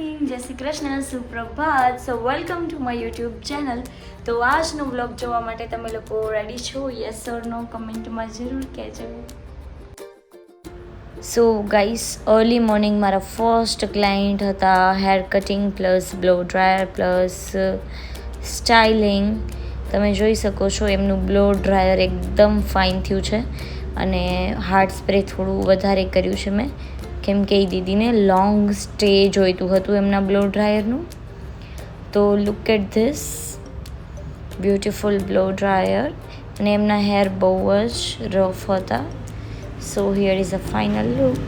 Morning જય Shri Krishna, સુપ્રભાત. So welcome to my YouTube channel તો આજનો બ્લોગ જોવા માટે તમે લોકો રેડી છો? યસ ઓર નો કમેન્ટમાં જરૂર કહેજો. સો ગાઈસ અર્લી મોર્નિંગ મારા ફર્સ્ટ ક્લાયન્ટ હતા. Hair cutting plus blow dryer plus styling તમે જોઈ શકો છો, એમનું બ્લો ડ્રાયર એકદમ ફાઇન થયું છે. અને હાર્ડ સ્પ્રે થોડું વધારે કર્યું છે મેં. કેમ કે એ દીદીને લોંગ સ્ટે જોઈતું હતું એમના બ્લો ડ્રાયરનું તો look at this beautiful blow dryer અને એમના હેર બહુ જ રફ હતા. So here is a final look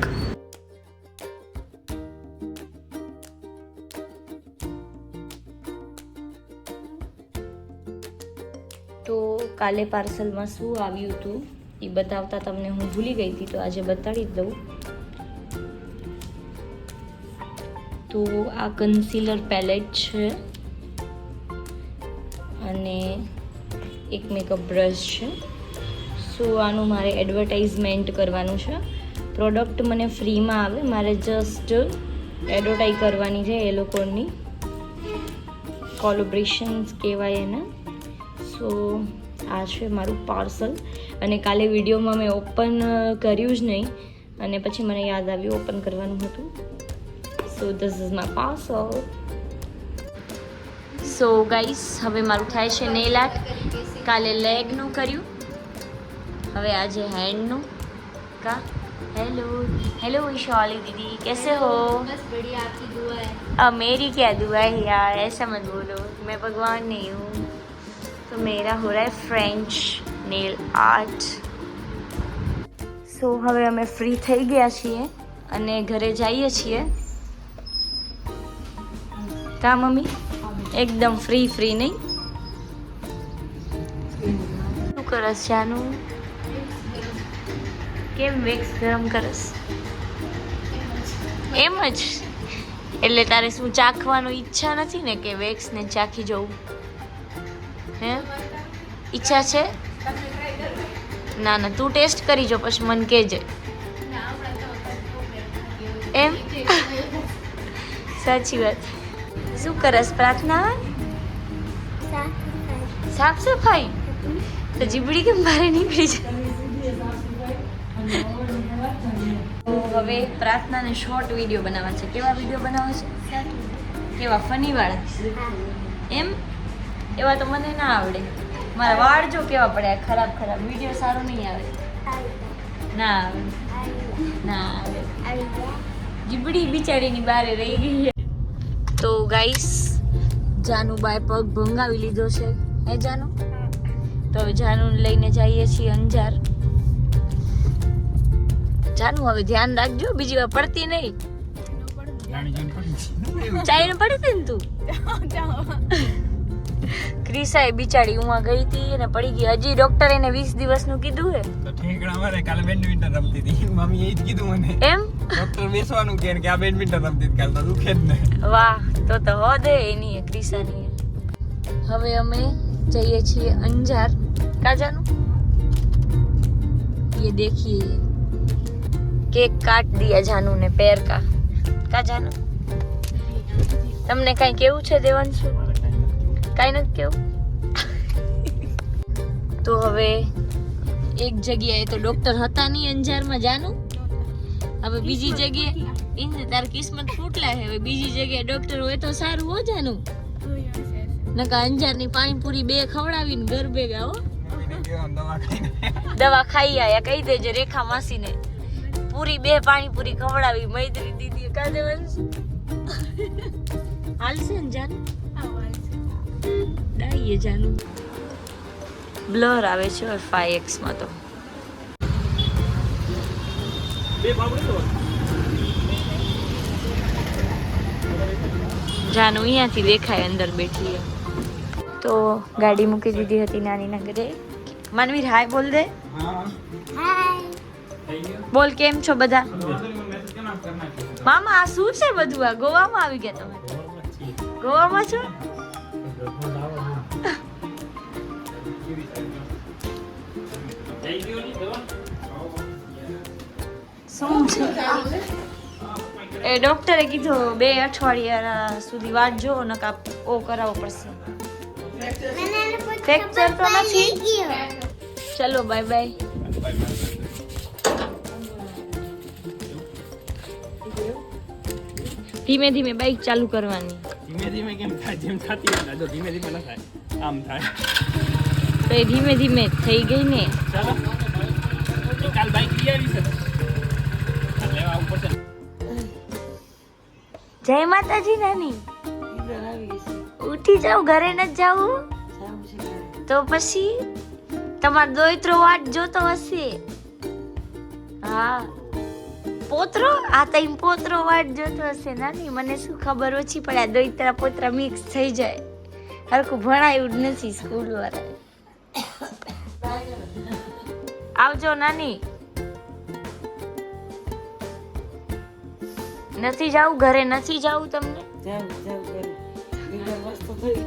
તો કાલે પાર્સલમાં શું આવ્યું હતું એ બતાવતા તમને હું ભૂલી ગઈ હતી, તો આજે બતાડી જ દઉં. તો આ કન્સીલર પેલેટ છે. અને એક મેકઅપ બ્રશ છે. સો આનું મારે એડવર્ટાઇઝમેન્ટ કરવાનું છે. પ્રોડક્ટ મને ફ્રીમાં આવે. મારે જસ્ટ એડવર્ટાઈઝ કરવાની છે એ લોકોની. કોલોબ્રેશન્સ કહેવાય એને. સો આ છે મારું પાર્સલ અને કાલે વિડીયોમાં મેં ઓપન કર્યું જ નહીં. અને પછી મને યાદ આવ્યું ઓપન કરવાનું હતું. so this is my parcel so guys હવે મારું થાય છે નેલ આર્ટ કાલે લેગનું કર્યું હવે આજે હેન્ડનું કા હેલો હેલો विशाली दीदी कैसे हो बस बढ़िया आपकी दुआ है अब मेरी क्या दुआ है यार ऐसा मत बोलो मैं भगवान नहीं हूँ तो मेरा हो रहा है फ्रेंच नेल आर्ट સો હવે અમે ફ્રી થઈ ગયા છીએ અને ઘરે જઈએ છીએ કા, મમ્મી? એકદમ ફ્રી ફ્રી નહીં? શું કરસ, જાનું? કેમ વેક્સ ગરમ કરસ? એમ જ. એટલે તારે શું ચાખવાનું ઈચ્છા નથી ને કે વેક્સ ને ચાખી જવું હે? ઈચ્છા છે? ના ના, તું ટેસ્ટ કરી જો, પછી મને કહેજે. એમ? સાચી વાત. શું કરસ? પ્રાર્થના સાફ સફાઈ તો જીબડી કેમ બહાર નીકળી જાય? હવે પ્રાર્થનાને શોર્ટ વીડિયો બનાવવા છે. કેવા વીડિયો બનાવવા છે? કેવા? ફની વાળા? એમ? એવા તો મને ના આવડે. મારા વાળ જો કેવા પડ્યા ખરાબ ખરાબ. વીડિયો સારો નહીં આવે. ના આવે. ના આવે. જીબડી બિચારીની બારે રહી ગઈ તો ગાઈસ જાનુ બાય પગ ભંગાવી લીધો છે. હે જાનુ? તો હવે જાનુ લઈને જઈએ છીએ અંજાર. જાનુ હવે ધ્યાન રાખજો બીજી વાર પડતી નહીં. ચાઈ પડી. હતી ને તું? ક્રિસા એ બિચારી ઉમાં ગઈ હતી અને પડી ગઈ હજી ડોક્ટર એને વીસ દિવસનું કીધું હે તો ઠેકડા મારે કાલે બેડમિન્ટન રમતી હતી મમ્મી એ જ કીધું મને એમ ડોક્ટર બેસવાનું કે કે આ બેડમિન્ટન રમતી હતી કાલે તો દુખે જ નહીં વાહ તો તો હો દે એની એ ક્રિસાની એ. હવે અમે જઈએ છીએ અંજાર કાજાનું ये देखिए केक काट दिया जानू ने पैर का કા જાનુ તમને કઈ કેવું છે દેવાંશુ કઈ નથી કેવું. તો હવે એક જગ્યાએ તો ડોક્ટર હતા નહીં અંજારમાં જાનું. હવે બીજી જગ્યાએ ઇન્દ્ર તાર કિસ્મત ફૂટલા છે. હવે બીજી જગ્યાએ ડોક્ટર હોય તો સારું હો જાનું. નકા અંજારની પાણીપુરી બે ખવડાવીને ઘર ભેગા હો. દવા ખાઈ આયા કહી દેજે રેખા માસીને. પૂરી બે પાણીપુરી ખવડાવી મૈત્રી દીદી કાલે હાલશે ને જાનું? ડાઈએ જાનું બ્લર આવે છે ફાઈવ એક્સમાં તો. જાનું, અહીંયાથી દેખાય અંદર બેઠી તો ગાડી મૂકી દીધી હતી નાનીના ઘરે માનવીર હાય બોલ દે. બોલ, કેમ છો બધા? મામા, આ શું છે બધું આ? ગોવામાં આવી ગયા તમે. ગોવામાં છો? એ ડોક્ટરે કીધું બે અઠવાડિયા સુધી વાટ જો નકા ઓ કરાવવો પડશે. ફ્રેક્ચર તો નથી? ચલો બાય બાય ધીમે ધીમે બાઈક ચાલુ કરવાની. ધીમે કેમ થાય જેમ થતી હોય જો ધીમે ધીમે ન થાય. આમ થાય. તો એ ધીમે ધીમે થઈ ગઈ ને? ચાલો. કાલ બાઈક લઈ આવી છે લેવા આવવું પડશે જય માતાજી નાની. ઉઠી જાવ ઘરે ન જાવું તો પછી તમાર દોયત્રો વાટ જોતો હશે. હા. પોતરો? આ તઈ પોતરો વાટ જોતો હશે નાની. મને શું ખબર, ઓછી પડે આ દોયત્રા પોતરા મિક્સ થઈ જાય. હરખું ભણાયું નથી સ્કૂલ વાળા. આવજો નાની. નથી જાવું ઘરે, નથી જાવું તમને?